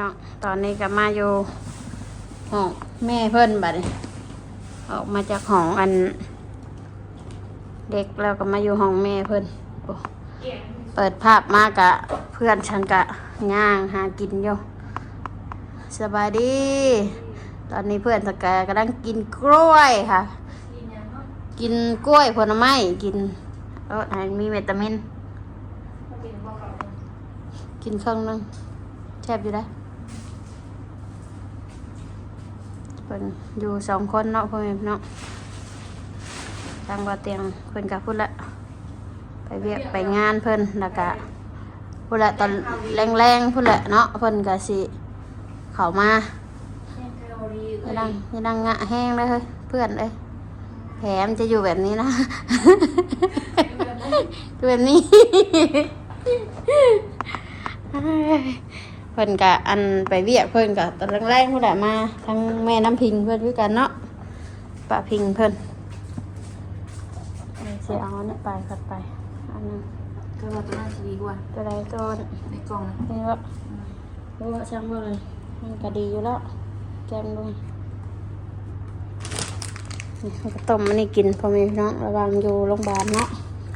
น้องตอนนี้ก็มาอยู่ห้องแม่เพิ่นบัดออกมาจากห้องอัน เด็กแล้วก็มาอยู่ห้องแม่เพิ่นโอ้เปิดภาพมากะเพื่อนฉันกะย่างหากินอยู่สบายดี ตอนนี้เพื่อนสกายกำลังกินกล้วยค่ะ กินกล้วยผลไม้กินเออมีวิตามิน กินเครื่องนึงแซ่บอยู่ได้อเพิ่นอยู่สองคนเนาะพ่อแม่พี่น้องทางบ่อเตียงเพิ่นกับพูดละไปเวียกไปงานเพิ่นแล้วก็พูดละตอนแรงๆพูดละเนาะเพิ่นก็สิเข้ามาอย่าดังอย่าดังงะแห้งเลยเฮ้ยเพื่อนเลยแผลมันจะอยู่แบบนี้นะอยู่แบบนี้ พิ่นกะอันไปเวียกเพิ่นกะตอนแรกๆเพิ่นแหละมาทั้งแม่น้ำพิงเพิ่นด้วยกันเนาะป้าพิงเพิ่นเสียเอาอันนี้ไปขัดไปอันนั้นก็ว่าตัวน่าจะดีกว่าตัวใดตัวในกล่องนะนี่ว่าว่าช่างว่าเลยมันก็ดีอยู่แล้วแกมด้วยนี่เขาก็ต้มมันนี่กินพอมีพี่น้องระวังอยู่โรงพยาบาลเนาะ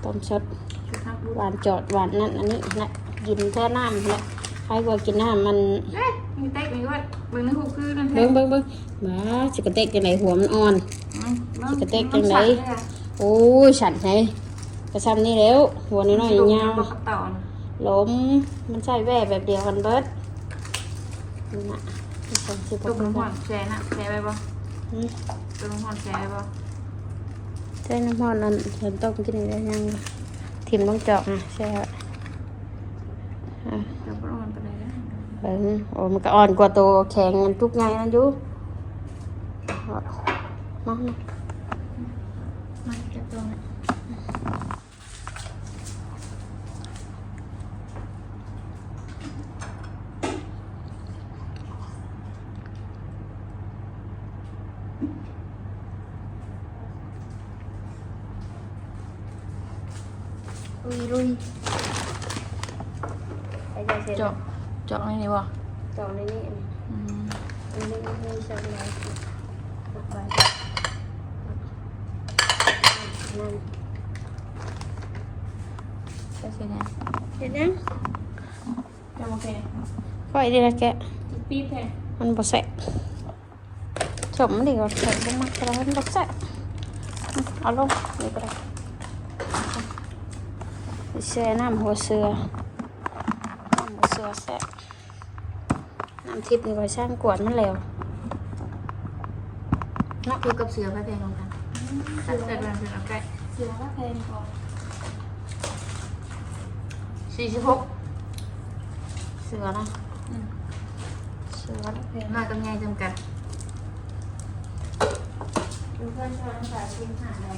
ต้มสดชุดทับรูหวานจอดหวานนั่นอันนี้นะกินแค่น้ำแหละ ใครกว่ากินน้ำมันเอ้ยมีเต็กมีว่าเบิ่งในหูคือนั่นเบิ้งเบิ้งเบิ้งมาสิกระเตกจังไหนหัวมันอ่อนสิกระเตกจังไหนโอ้ยฉันไงกระซำนี่แล้ว หัวน้อยๆยาวปกระต่อนๆล้มมันใช่แว่แบบเดียวกันเบิดนี่นะนี่เป็นสิบตัวกน้ำหว่าอนแชร์น่ะแชร์ไปบ่อืมตัวน้ำหอนแชร์ไปบ่ใช่น้ำพอนนั่นฉันต้มกินได้ยังทิมต้องเจอกนะใช่ค่ะอะเดี๋ยวพวกเรามันไปเลยนะ เบิ้งโอ้มันก็อ่อนกว่าตัวแข็งมันทุกไงนั่นอยู่มาจับตัวนะ ลุยลุยไปใจเสร็จ เจาะเจาะในนี้บ่ เจาะในนี้อันนี้ อืม อันนี้ไม่ใช่อะไรลงไปนั่น ใช่ใช่เนี่ยเห็นยังจะโอเคค่อยดีละแกะปี๊บแท้มันบ่แสบสมมันดีกว่าแสบบ่มักแต่มันบ่แสบเอาลงนี่ก็ได้ไปแช่น้ำหัวเสือน้ำหัวเสือแสบน้ำทิพย์นี่ไว้ช่างกวดมันแล้วนักคือกับเสือพระแพงลงกันตัดแต่กันเป็นเอาใกล้เสือก็แพงก่อน สี่สิบหกเสือนะเสือก็แพงมากับยายจำกัดดูเพื่อนชวนสายชิมหาอะไร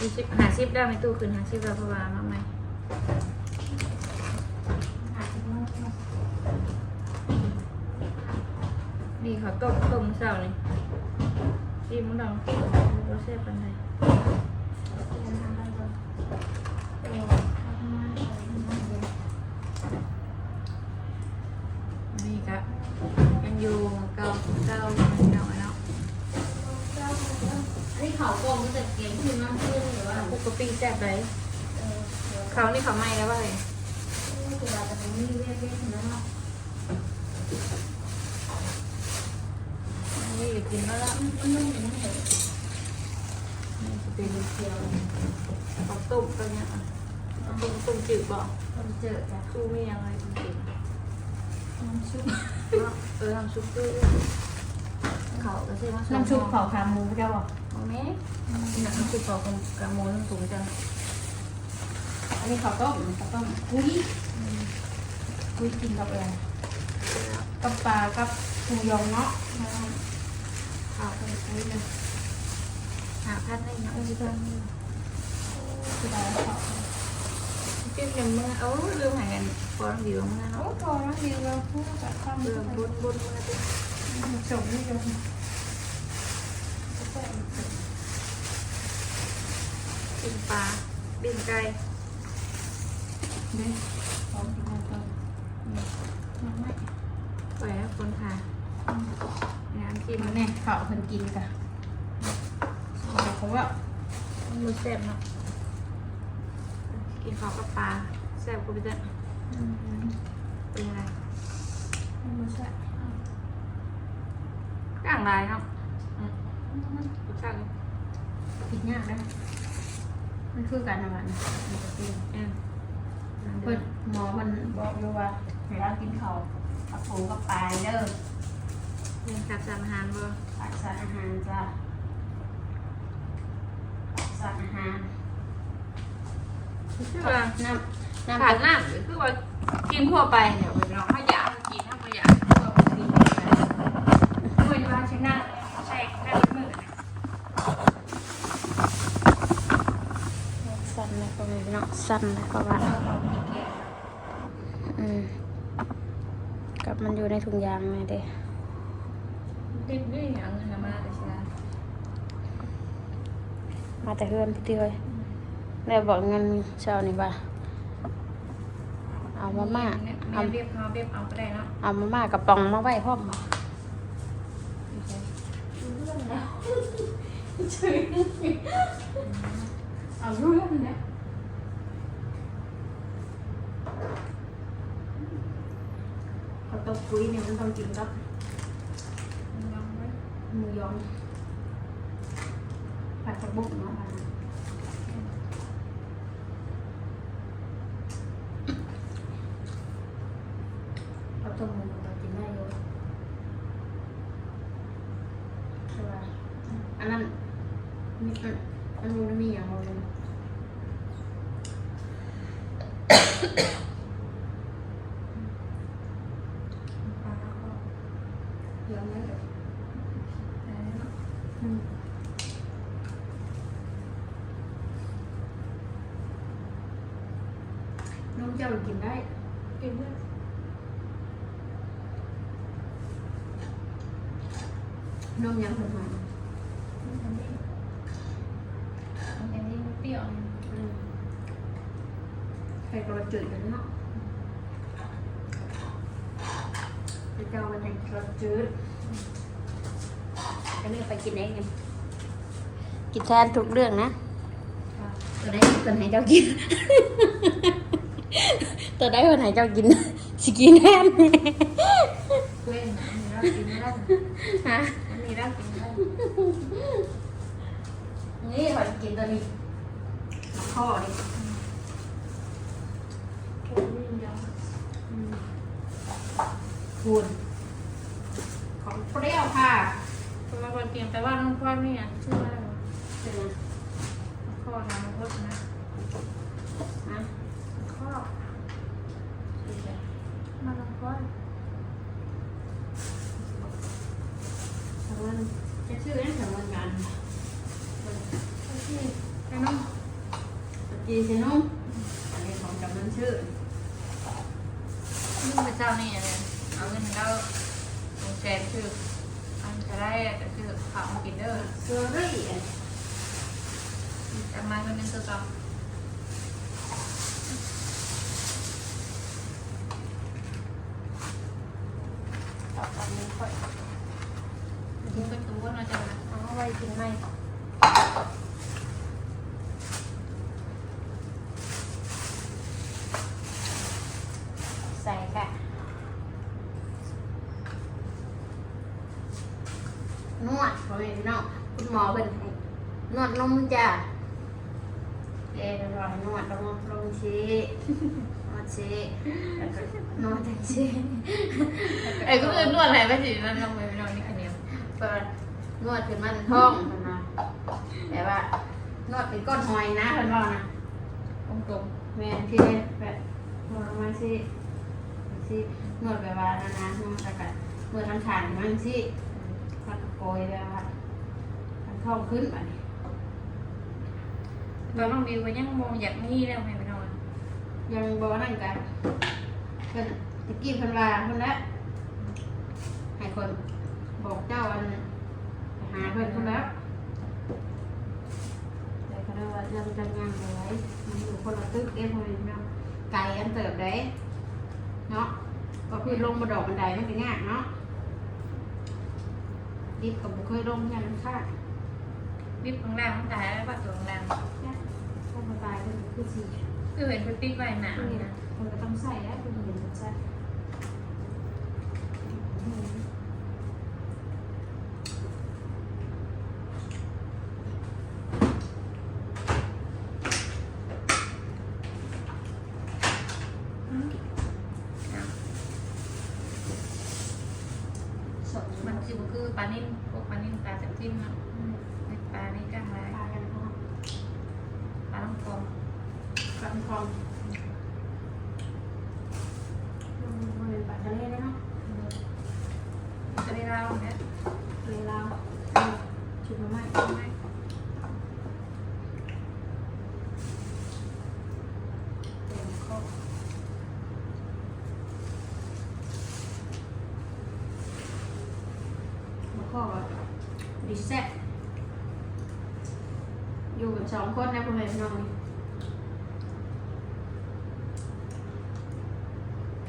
ยี่สิบหาสิบได้ไหมตู้คืนหาสิบเราเพราะว่ามาไหมหาชิมมากนี่เขาต้มต้มเสานี่ดีมันดองเราเสียปันไดนี่ก็ยังอยู่เก่าเก่าเก่าเนาะ อันนี้เขากลมมันจะเก็บขึ้นมากขึ้นหรือว่า ปกติแซ่บเลยเขานี่เขาไม่แล้วว่าเลยคือเราจะไม่มีเรียกเรียกนะเนาะนี่อยู่กินแล้วละมันนุ่มอย่างนี้เลยนี่จะเป็นเคียวเขาต้มกันเนี่ยปลาต้มต้มจืดบอกมันเจอจ้ะสู้ไม่ยังไงต้มจืดน้ำชุบเออทำซุปด้วยเขาก็ใช่ว่าน้ำชุบเผาขาหมูเจ้าบอก เอาไหมน้ำซุปเขากระโมน้ำตุ๋นจังอันนี้เขาต้มเขาต้มกุ้ยกุ้ยกินกับอะไรกับปลากับหมูยองเนาะข้าวไปกุ้ยเลยหาพัดได้นะอุ้ยจังคือเราเขาจิ้มยำเมื่อเอาเรื่องหายกันพอดีว่าเมื่อโอ้เนาะพอแล้วดีเราพูดกับความเรื่องบนบนเมื่อติจบนี่ยง กินปลาปิ้งไก่เนี่ยพอกินแล้วก็ยังไม่ปล่อยให้คนทานงานกินกินมันแน่เนี่ยข้าวเพิ่นกินกะแต่เขาว่ามันมือแซ่บเนาะกินข้าวกับปลาแซ่บกูไปเถอะเป็นยังไงมันมือแซ่บกลางลายเนาะอืมรสชาติผิดยากนะ มันคือการทำงานมันจะกินอืมเพิ่นหมอมันบอกอยู่ว่าให้เรากินข้าวกับผงกับปลาเด้อเรียนจัดสารอาหารบ่รักษาอาหารจ้ะรักษาอาหารคือว่าน้ำน้ำขาดน้ำหรือคือว่ากินทั่วไปเนี่ยเวลาเขาอยากกินถ้าไม่อยากก็กินไปด้วยว่าใช้หน้าใช้หน้ามือ สั้น เลยก็ไม่เนาะสั้นเลยก็ว่าอืมกับมันอยู่ในถุงยางไงเด้ดิ้นดิ้นเอาเงินมาแต่เช้ามาแต่เพื่อนพี่ตี้เลยแล้วบอกเงินเช้านี่ว่าเอามาม่าเมีเอายเรียบเขาเรียบเอาก็ได้เนาะเอามาม่ากับปองมาไว้พร้อมเอาเรื่องนะ เขาต้องคุยเนี่ยมันต้องกินกับหมูยองผัดกระบุกเนาะค่ะเขาต้มหมูเรากินได้เยอะใช่ป่ะอันนั้นมีอันอันนู้นมีอย่างเราเลย เยอะไหมเอ่ยอืม นมเจ้ากินได้ กินด้วยนมยังหอมมันอันนี้อันนี้เปรี้ยวๆอืมใครก็มาจืดกันเนาะจะเจ้ามันให้รสจืดอันนี้ไปกินเองกันกินแทนทุกเรื่องนะตัวได้คนให้เจ้ากิน ตัวได้คนให้เจ้ากินสิกินแทนเว้นอันนี้เรากินไม่ได้ฮะอันนี้เรากินไม่ได้นี่ขอกินตัวนี้ข้อนี่โอ้ยยังคูณของเปรี้ยวค่ะเพราะว่าคนเตรียมแต่ว่าน้องพ่อเนี่ยชื่อว่าอะไรวะเป็นไงข้อน้ำพดนะฮะข้อ มาน้องพ่อทำมันจะชื่อนั่นทำมันงาน ที่ไอ้น้อง จีใช่นุ่มอันนี้ของจำมันชื่อ นุ่งไปเจ้านี่เนี่ยเอาเงินเราลงแจกคืออันจะได้แต่คือข้าวมากินเด้อ เซอรี่ จะมาเงินเป็นตัวต่อ ต่อไปนี้ ค่อยทิ้งประตูว่าเราจะมาเอาไว้กินไหมใส่ค่ะ นวดพ่อแม่พี่น้องคุณหมอเป็นให้นวดนมจ้ะเอ๊ะรอยนวดลงลงชี้นวดชี้นวดจังชี้ ไอ้ก็คือนวดอะไรไปสินั่นลงไปไม่นอนนี่คะแนนเปิดนวดขึ้นมาในท้องเพิ่นว่าแต่ว่านวดเป็นก้นหอยนะเพิ่นว่านะตรงตรงแม่นที่แบบนวดลงมาสิสินวดแบบว่านะนะนวดแล้วก็นวดทางขางมันสิมันก็โกยแบบว่าทางท้องขึ้นบัดนี้เราต้องมีไว้ยังมองอยากนี่แล้วไม่ไปนอนยังบ่นั่นกันเพิ่น ตะกี้เพิ่นว่าเพิ่นละให้คนบอกเจ้าอันไปหาเพิ่นเพิ่นแล้วแต่เขาเรียกว่าเรื่องจังงานเอาไว้มันอยู่คนละตึกเด้พ่อแม่พี่น้องไกลอันเติบได้เนาะก็คือลงมาดอกบันไดมันก็ยากเนาะดิบกับบุเคยลงยันค่าวิบข้างล่างมันตายแล้วว่าตัวข้างล่างเนี่ยลงบันไดมันคือสีคือเห็นเพิ่นติดไว้หนานี่นะ มันก็ต้องใส่แล้วคุณเห็นมันใส่สด มั มัน น สิบ่คือ ปลานิ่มพวกปลานิ่มปลาจับจิ้มเนาะในปลานี่กลางลาย ปลากันเนาะ ปลาลำคอง ปลาทองมันเป็นปลาทะเลแล้วเนาะ จะได้เล่าเนี่ย ทะเลลาวชุดมาใหม่ ไม่ เต็มข้อ มาข้อว่าดิเซ็ตอยู่กันสองคนนะพ่อแม่พี่น้องนี่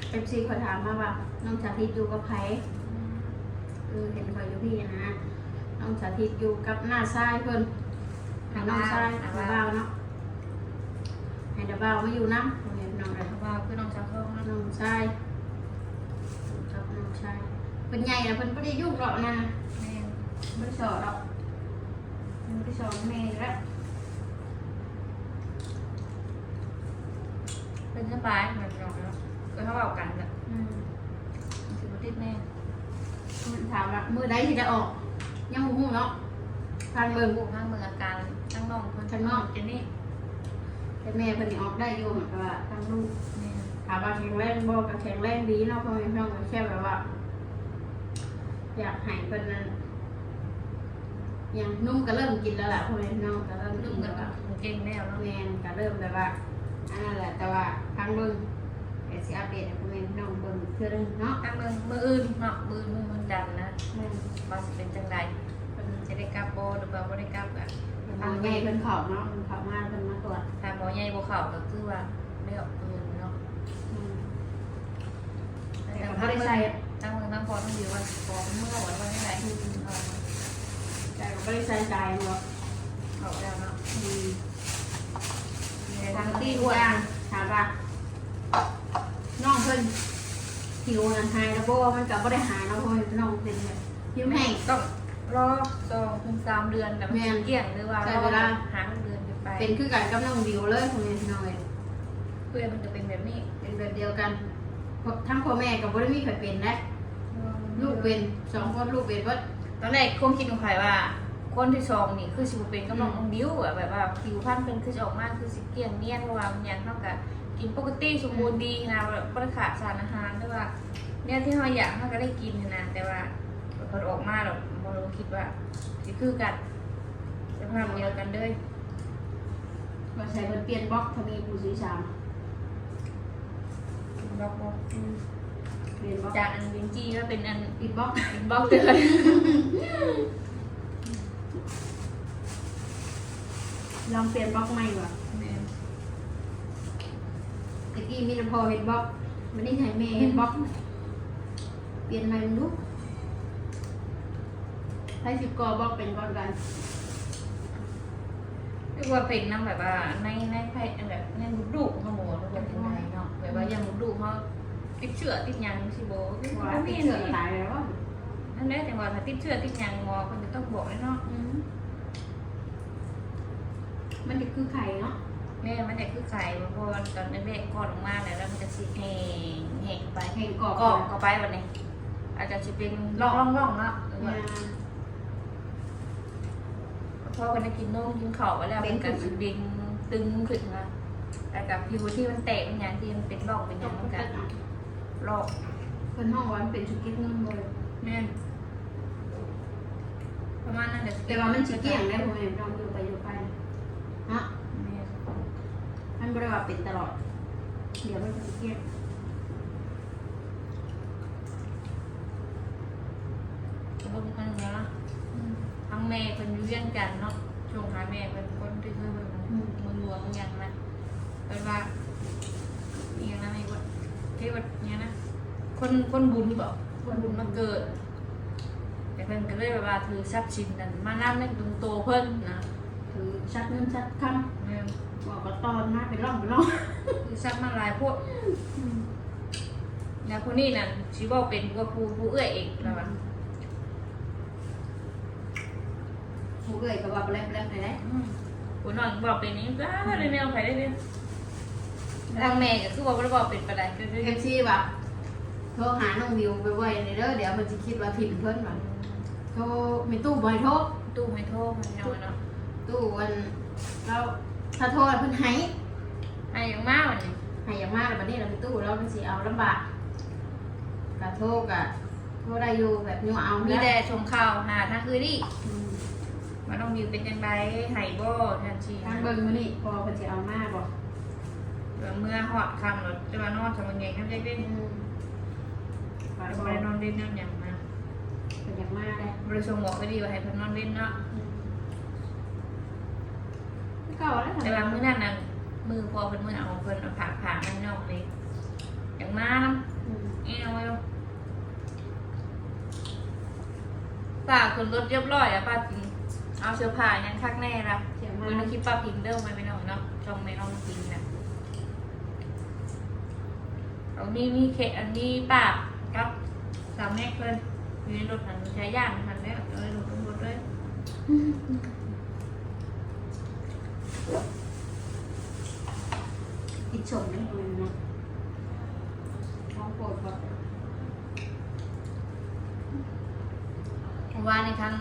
เอฟซีเขาถามมาว่า น้องชาทิตอยู่กับไผเออเห็นเขาอยู่พี่นะ น้องสาธิตอยู่กับหน้าซ้ายเพิ่นให้น้องซ้ายดาบ่าวเนาะให้ดาบ่าวมาอยู่น้ำพ่อแม่พี่น้องเลยเพราะว่าคือน้องชาวทองเนาะน้องชายกับน้องชาย เป็นใหญ่นะเพิ่นไม่ได้ยุ่งหรอกนะแม่ไม่ได้สอนหรอกไม่ได้สอนแม่แล้วเป็นสบายเหมือนน้องเนาะก็เขาเอากันแบบอืมสิบ่ติดแน่มันถามว่ามือใดที่จะออก ยังหูเนาะทางเบิ่เบิ่งงบุกข้างเมืองอาการข้างนอกเพิ่นข้างนอกเจนนี่แต่แม่เพิ่นนี่ออกได้อยู่เหมือนกับว่าทางลูกแม่ถามว่าแข็งแรงบ่ก็แข็งแรงดีเนาะพ่อแม่พี่น้องก็แค่แบบว่า อยากให้เพิ่นนั้นอย่างนุ่มก็เริ่มกินแล้วล่ะพ่อแม่พี่น้องก็เริ่มนุ่กิมนกัแล้นวแบล่ะบเก่งแล้วเนาะแม่นก็เริ่มแบบว่าอันนั้นแหละแต่ว่าทางเบิ่งเดี๋ยวสิอัปเดตให้พ่อแม่พี่น้องเบิ่งอีกเทื่อนึงเนาะข้างเมืองมืออื่นเนาะมือมือมันดันนะแม่นว่าสิเป็นจังไดเพิ่นจะได้กลับบ่หรือว่าบ่ได้กลับอะทางใหญ่เพิ่นเข้าเนาะเพิ่นเข้ามาเพิ่นมาตรวจถ้าหมอใหญ่บ่เข้าก็คือว่าได้ออกปืนเนาะอืมแต่แต่ก็ทั้บ่งได้เมืองใส่ ทั้งเมืองทั้งพอทั้งดีว่าพอเป็นเมื่อวันว่าได้ไหนเออแต่ก็บ่ได้ใส่ใจเนาะเข้าแล้วเนาะอืมมีทาทางงที่ที่อ้อ้ววนนถามว่าน้องเพิ่นผิวนั้นหายแล้วบ่มันก็บ่ได้หายเนาะพ่อแม่พี่น้องเป็นแบบผิวแห้งต้องรอสองถึงสามเดือนแต่มันแม่นเกลี้ยงหรือว่าใช้เวลาหาเงินเดือนไป เป็นคือกันกับน้องดิวเลยพ่อแม่พี่น้องเอ้ยเพื่อมันจะเป็นแบบนี้เป็นแบบเดียวกันเพราะทั้งพ่อแม่ก็บ่ได้มีใครเป็นนะ ลูกเป็นสองคนลูกเป็นเบิดตอนแรกคงคิดของใครว่า คนที่สองนี่คือสิบเป็นก็น้องอืมบิ้วอะแบบว่าผิวพรรณเป็นคือจะออกมาคือสิเกลี้ยงเนียนเพราะว่ามันยังเท่ากับกินปกติสมบูรณ์ดีนะแบบไม่ได้ขาดสารอาหารหรือว่า เนี่ยที่เราอยากเราก็ได้กินนะแต่ว่าพอออกมาเราบเราคิดว่าสิคือกันสภาพเดียวกันเลยมาใส่เพิ่นเปลี่ยนบล็อกทวีผู้สีสามบล็อกบล็อก จากอันวินจีก็เป็นอันปิดบล็อกเป็นบล็อกเลยลองเปลี่ยนบล็อกใหม่ว่ะแม่นตะกี้มีแต่พอเห็นบล็อกมันนี่ให้แม่เห็นบล็อก เปลี่ยนใหม่มันดูให้สิบกอบล็อกเป็นก่อนกันเรียกว่าเป็นน้ำแบบว่าในในไพ่อันแบบในมุดดุเขาหมูหรือว่าเป็นไงเนาะแบบว่าอย่างมุดดุเขา ติดเชื้อติดหยังสิโบคือว่าเขาติมีดเชื้เชื้ออตายแล้วว่ะนั่นแหละแต่ว่าถ้าติดเชื้อติดหยังหมอคนจะต้องบอกเลยเนาะอืมมันจะคือไข่เนาะแม่มันเนี่ยคือไข่เพราะว่าตอนแรกๆก่อนออกมาแล้วแล้วมันจะสีแห้งแห้งไปแห่งกรอบกรอบเข้าไปวันนี้ อาจจะจะเป็นร่องร่องร่องเนาะหรือว่าเนี่ยพอคนได้กินนมกินข้าวไปแล้วมันก็สิดึงตึงขึ้นมาแต่กับผิวที่มันแตกมันอย่างที่มันเป็นร่องเป็นอย่างมันก็ ลอกเป็นห้องวันเป็นชุดกิ๊กนุ่มเลยแม่นประมาณนั้นแหละแต่ว่ามันชิเกี่ยงได้ผมเห็นลองดูไปดูไปเนาะแม่นมันบริวารเป็นตลอด เดี๋ยวมันจะเกี่ยงก็บ่มีคนเนาะทั้งแม่เพิ่นอยู่เวียงจันทน์เนาะช่วงหาแม่เพิ่นคนที่เคยเบิ่งเมืองหลวงอย่างนั้นเป็นว่าอีหยังนะไม่ว่า เทวดเนี่ยนะคนคนบุญบอกคนบุญมาเกิด แต่เพิ่นก็เลยแบบว่าถือทรัพย์สินนั้นมานั่งในดวงโตเพิ่นนะถือชัดเงินชัดคแม่นำบอกก็ตอนมาเป็นร่องเป็นร่องถือทรัพย์มาหลายพวกแล้วคนนี้น่ะสิบอกเป็นกว่าผู้ผู้เอื้อยเองแล้วว่าผู้เอ่ยก็ว่าไปแล้วไปแล้วไปแล้ว อืมผู้น้องบอกเป็นนี้ก็ได้แนวไปได้เลย ทางแม่ก็คือว่าบ่ได้บอกเป็นปานใดก็คือเอฟซีแบบโทรหาน้องวิวไปไว้ในเด้อเดี๋ยวมันจะคิดว่าผิดเพิ่นว่าโทรมีตู้บ่อยโทรตู้ไม่โทรมันเอาเนาะตู้วันเราถ้าโทรแล้วเพิ่นให้ให้อย่างมากวันนี้ให้อย่างมากแล้วบัดนี้เรามีตู้แล้วมันสิเอาลำบากกะโทรกะโทรได้อยู่แบบอยู่เอามีมีแต่ชมข่าวหาทางคือดิอืมว่าน้องวิวเป็นจังไดให้บ่ทันทีทางเบิ่งมื้อนี้พอเพิ่นสิเอามาบ่ เมื่อหอดค่ำแล้วจะมานอนสมังไงครับเด็กอืมๆว่าบ่บ่ได้ได้นนออนนเล่นน้ำหยังนะเพิ่นอยากมาได้บ่ได้ส่งบอกไปดีว่าให้เพิ่นนอนเล่นเนาะอืมเก่าแล้วแต่ว่ามื้อนั้นน่ะมือพอเพิ่นมื้อเอาเพิ่นเอาผากผากให้น้องเลยอยากมานำอืมเอ้เอาไว้ฝากขึ้นรถเรียบร้อยอะป้าพิงเอาเสื้อผ้ายังคักแน่ละเสียงมามือนึกคิดป้าพิงเด้อไปไม่น้องเนาะจองไม่น้องพิงนะ เอานี่มีเขตอันนี้ป้ากับสามแม่เพิ่นอยู่ในรถหันใช้ย่านหันแล้วเอาเลยลงรถเลยกินชมได้เลยนะท้องโปรดก็เพราะว่าในทาง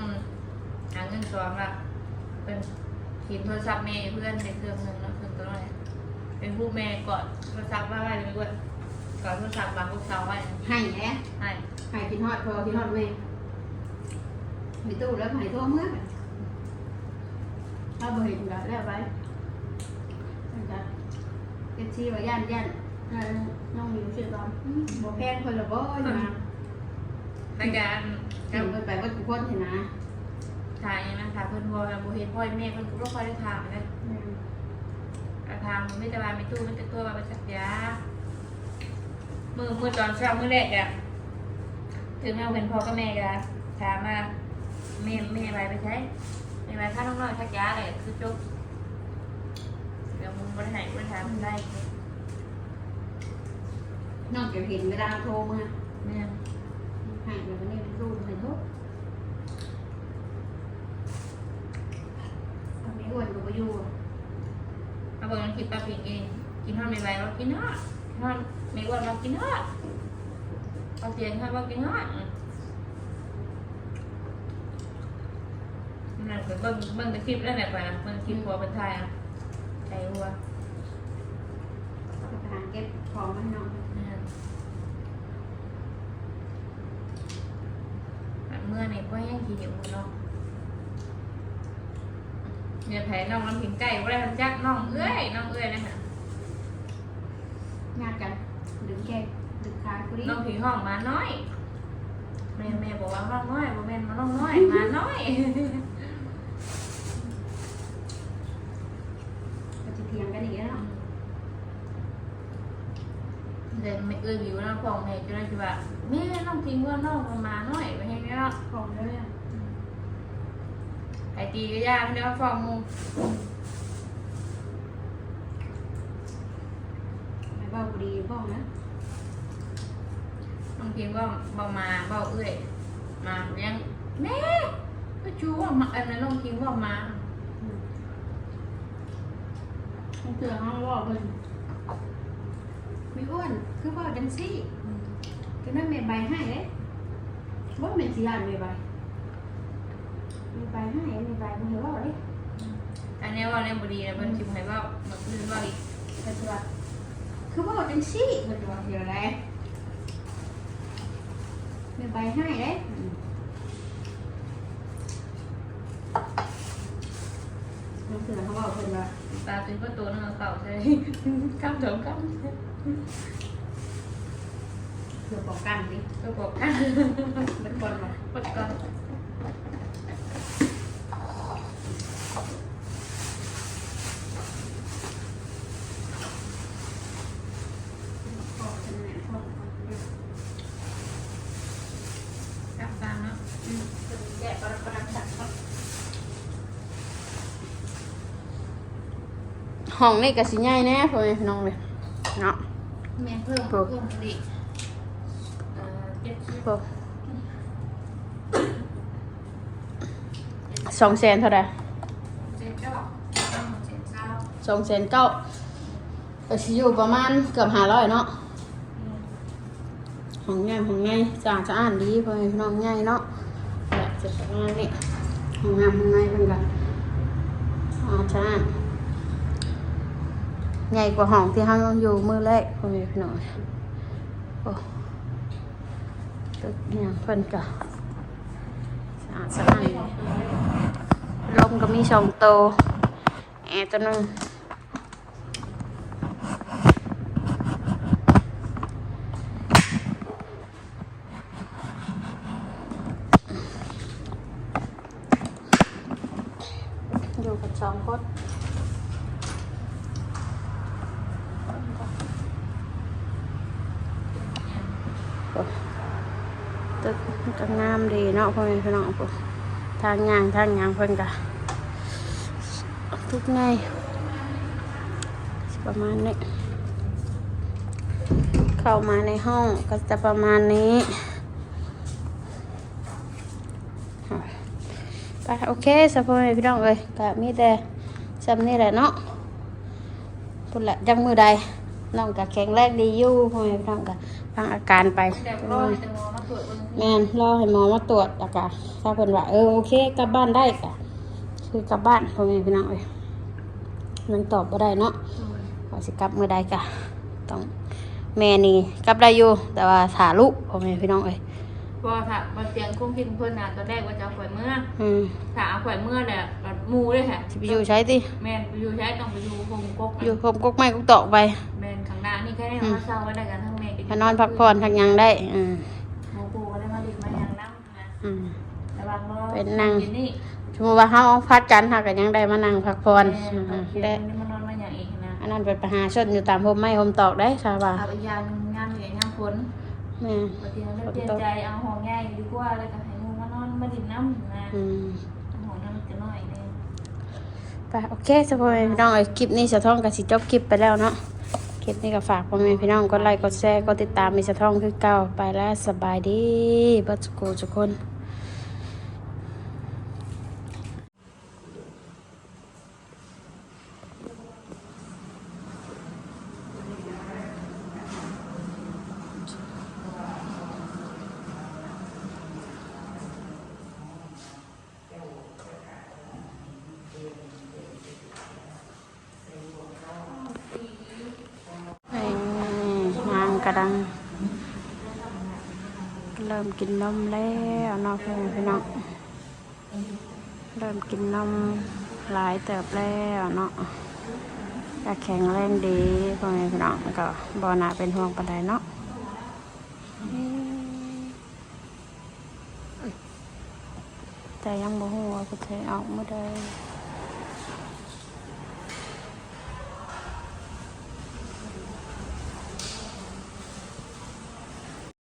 หาเงินซ้อมละเป็นทีมโทรศัพท์แม่เพื่อนในเครื่องหนึงแล้วเครื่องตัวนั้นเป็นผู้แม่กอดโทรศัพท์ไว้ไว้เลยด้วย กอดโทรศัพท์วางบนเสาไว้ให้แหละให้ให้กินฮอดพอกินฮอดแม่มีตู้แล้วให้ทั่วเมื่อถ้าบ่เห็นก็แล้วไปมันจะเก็บชีว่าย่านย่านอ่าน้องมีชื่อตอนอืมบ่แพงเพิ่นละบ่อยู่นะในการเพิ่นเพิ่นไปว่าทุกคนเห็นนะถ่ายนะคะเพื่อนพอเราเห็นพ่อแม่เพื่อนก็ค่อยได้ถามเลยอืมทางไม่จะมาไม่ตู้ไม่จะตัวมาไปสักยา มือมือตอนเช้ามือแรกอะถึงแม่เป็นพ่อกับแม่กันถามมาแม่แม่ไปไปใช้แม่ไปค่าน้องน้อยสักยาเลยคือจบเดี๋ยวมึงบริหารบริหารมันได้นอกจากเห็นเวลาโทรมาเนี่ยให้แล้วก็นี่ตู้ให้ทุกทำไม่อ้วนก็บ่อยู่เอาบอกน้องคิดปลาผิงเองกินทอดไม่ไหวเรากินทอด ทอดไม่อ้วนเรากินทอดเอาเตียงทอดเรากินทอดนั่นคือเบิ่งเบิ่งในคลิปแล้วเนี่ยไปนะเบิ่งคลิปหัวเป็นไทยอะใจหัวไปหาเก็บของมาให้น้องนั่นอันเมื่อนี่ก็ยังกินอยู่เนาะเนี่ยแผลน้องน้ำผิงไก่ว่าได้ทำจักน้องเอ้ยน้องเอ้ยนะฮะ งานกันดึงแกงดึงขาคุรีน้องผิงห้องมาน้อย แม่แม่บอกว่าน้องน้อยบ่แม่นมาน้องน้อยมาน้อยก็จะเถียงกันอีกแล้วเนาะเดินไม่เอ้ยวิวน้องฟองแม่จะได้คือว่าแม่น้องทิ้งว่าน้องมาน้อยไปให้เนาะของแล้วเนี่ยไอตีก็ยากเนื้อฟองมูไม่เบาบุรีพ่องนะน้องพิมพ์ว่าเบามาเบาเอื้อยมาเลี้ยงแม่ก็จูว่ามาอันนั้นน้องพิมพ์ว่ามาต้องเตือนเขาว่าเพิ่นไม่อ้วนคือว่าจังซี่ก็นั่นแม่ใบให้เลยว่าแม่สิยานแม่ใบแม่ใบให้แม่ใบบ่เห็นว่าเลยอันนี้ว่าเรื่องบดีนะเพิ่นพิมพ์ให้ว่าเมื่อคืนว่าอีกเพิ่นสิว่า คือว่าจังซี่เพิ่นสิว่าเดี๋ยวแลแม่ใบให้เด้ต้องเตือนเขาว่าเพิ่นว่าตาตื่นก็ตัวนึงเอาเก่าใช่ก้ามเถอะก้ามเพื่อป้องกันดิก็บอกกันเป็นคนบอกปดก่อนบอกเป็นแม่พ่อ ห้องนี่ก็สิใหญ่แน่พ่อแม่พี่น้องเลยเนาะแม่เพิ่มโอ้เพิ่มอีกเอ่อเจ็ดสิบพวกสองแสนเท่าไหร่เจ็ดเก้าเก้าเจ็ดเก้าสองแสนเก้าก็สิอยู่ประมาณเกือบห้าร้อยเนาะอืมห้องใหญ่ห้องใหญ่สะอาดสะอ้านดีพ่อแม่พี่น้องใหญ่เนาะเนี่ยจะประมาณนี้ห้องน้ำห้องในเพิ่นก็สะอาดสะอ้าน ใหญ่กว่าห้องที่เฮาอยู่มือแรกคนนี้หน่อยโอ้ตึกเนี่ยเพิ่นก็สะอาดสะอาดลมก็มีสองโตแอร์ตัวนึงอยู่กับสองคนตึกมันก็งามดีเนาะพ่อแม่พี่น้องพวกทางยางทางยางเพิ่นก็ทุกไงประมาณนี้ เข้ามาในห้องก็จะประมาณนี้ไปโอเคสปอยพี่น้องเลยก็มีแต่จำนี่แหละเนาะพุ่นแหละจังมือใด น้องก็แข็งแรงดีอยู่พ่อแม่พี่น้องก็ฟังอาการไปแต่รอให้แตงโมมาตรวจเบิ่งแม่นรอให้หมอมาตรวจแล้วก็ถ้าเพิ่นว่าเออโอเคกลับบ้านได้ก็คือกลับบ้านพ่อแม่พี่น้องเอ้ยมันตอบบ่ได้เนาะว่าสิกลับเมื่อใดก็ต้องแม่นี่กลับได้อยู่แต่ว่าถาลูกพ่อแม่พี่น้องเอ้ยพอถ้ามาเตียงคุ้มพิงเพิ่นน่ะตอนแรกว่าจะเอาข่อยเมื่ออืมถ้าเอาข่อยเมื่อเนี่ยก็หมูเลยค่ะสิไปอยู่ใช้ติแม่นไปอยู่ใช้ต้องไปอยู่โฮมกกอยู่คมกกไม้กกตอกไปแม่ นข้างหน้านี่แค่นี้เขาเศร้าไว้ได้กันทั้งแม่มานอนพักผ่อนทักหยังได้อืมหมูปูก็ได้มาดิบมายังนั่งนะอืม แต่บางรอบเป็นนั่งอยู่นี่สมมุติว่าเฮาพัดกันเฮาก็ยังได้มานั่งพักผ่อนแม่อืนมเดี๋ได้ยวนี้มานอนมาอย่างอีกนะอันนั้นเป็นปัญหาชนอยู่ตามพมไม้พมตอกได้ชาวบ้านเอาอีกอย่างหนึ่งงานเหนื่อยงานฝนแม่บางทีเราเปลี่ยนใจเอาห้องง่ายดีกว่าแล้วก็ให้หมูมานอนมาดิบน้ำนะอืมห้องน้ำจะน้อยเลย ไปโอเคสปอยพี่น้องเอ้ยคลิปนี้สะท้องกับสิจบคลิปไปแล้วเนาะ คลิปนี้ก็ฝากพ่อแม่พี่น้องกดไลค์กดแชร์กดติดตามมีสะท้องคือเก่าไปแล้วสบายดีบัสกูทุกคนเอ้ย ลัง เริ่มกินนมแล้วเนาะพ่อแม่พี่น้องเริ่มกินนมหลายเติบแล้วเนาะก็แข็งแรงดีพ่อแม่พี่น้องก็บ่น่าเป็นห่วงปานใดเนาะแต่ยังบ่ฮู้ว่าจะเทออกมื่อใด